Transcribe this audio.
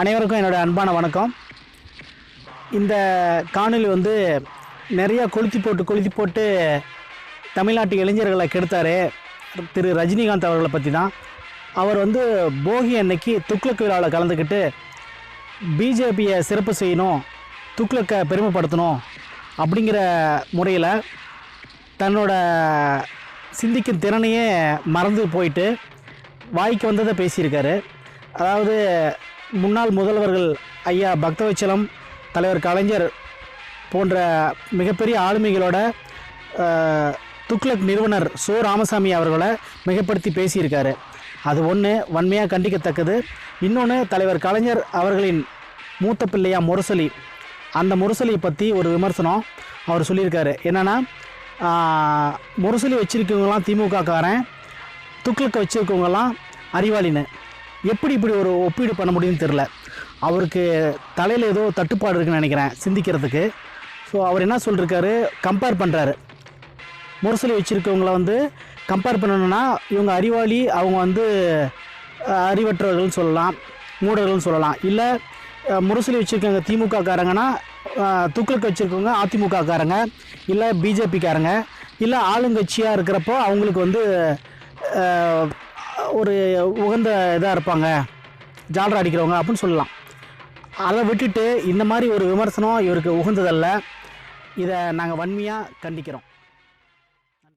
அனைவருக்கும் என்னோட அன்பான வணக்கம். இந்த காணொலி வந்து நிறையா கொளுத்தி போட்டு கொளுத்தி போட்டு தமிழ்நாட்டு இளைஞர்களை கெடுத்தார் திரு ரஜினிகாந்த் அவர்களை பற்றி தான் அவர் வந்து போகி அன்னைக்கு துக்ளக் விழாவில் கலந்துக்கிட்டு பிஜேபியை சிறப்பு செய்யணும் துக்ளக்கை பெருமைப்படுத்தணும் அப்படிங்கிற முறையில் தன்னோட சிந்திக்கும் திறனையே மறந்து போயிட்டு வாய்க்கு வந்ததை பேசியிருக்காரு. அதாவது முன்னாள் முதல்வர்கள் ஐயா பக்தவச்சலம் தலைவர் கலைஞர் போன்ற மிகப்பெரிய ஆளுமைகளோட துக்ளக் நிறுவனர் சோ ராமசாமி அவர்களை மிகப்படுத்தி பேசியிருக்காரு. அது ஒன்று வன்மையாக கண்டிக்கத்தக்கது. இன்னொன்று தலைவர் கலைஞர் அவர்களின் மூத்த பிள்ளையா முரசொலி. அந்த முரசொலியை பற்றி ஒரு விமர்சனம் அவர் சொல்லியிருக்காரு. என்னென்னா முரசொலி வச்சுருக்கவங்களாம் திமுக காரன் துக்ளக்கை வச்சுருக்கவங்களாம் அறிவாளின்னு. எப்படி இப்படி ஒரு ஒப்பீடு பண்ண முடியும்னு தெரில அவருக்கு தலையில் ஏதோ தட்டுப்பாடு இருக்குன்னு நினைக்கிறேன் சிந்திக்கிறதுக்கு. ஸோ அவர் என்ன சொல்லியிருக்காரு கம்பேர் பண்ணுறாரு முரசொலி வச்சுருக்கவங்கள வந்து கம்பேர் பண்ணணும்னா இவங்க அறிவாளி அவங்க வந்து அறிவற்றவர்கள்னு சொல்லலாம் மூடர்கள்னு சொல்லலாம். இல்லை அஹ், முரசொலி வச்சுருக்கவங்க திமுக காரங்கன்னா துக்ளக்கு வச்சுருக்கவங்க அதிமுக காரங்க இல்லை பிஜேபிக்காரங்க இல்லை ஆளுங்கட்சியாக இருக்கிறப்போ அவங்களுக்கு வந்து ஒரு உகந்த இதாக இருப்பாங்க. ஜாலரா அடிக்கிறவங்க அப்படின்னு சொல்லலாம். அதை விட்டுட்டு இந்த மாதிரி ஒரு விமர்சனம் இவருக்கு உகந்ததல்ல. இதை நாங்கள் வன்மையாக கண்டிக்கிறோம்.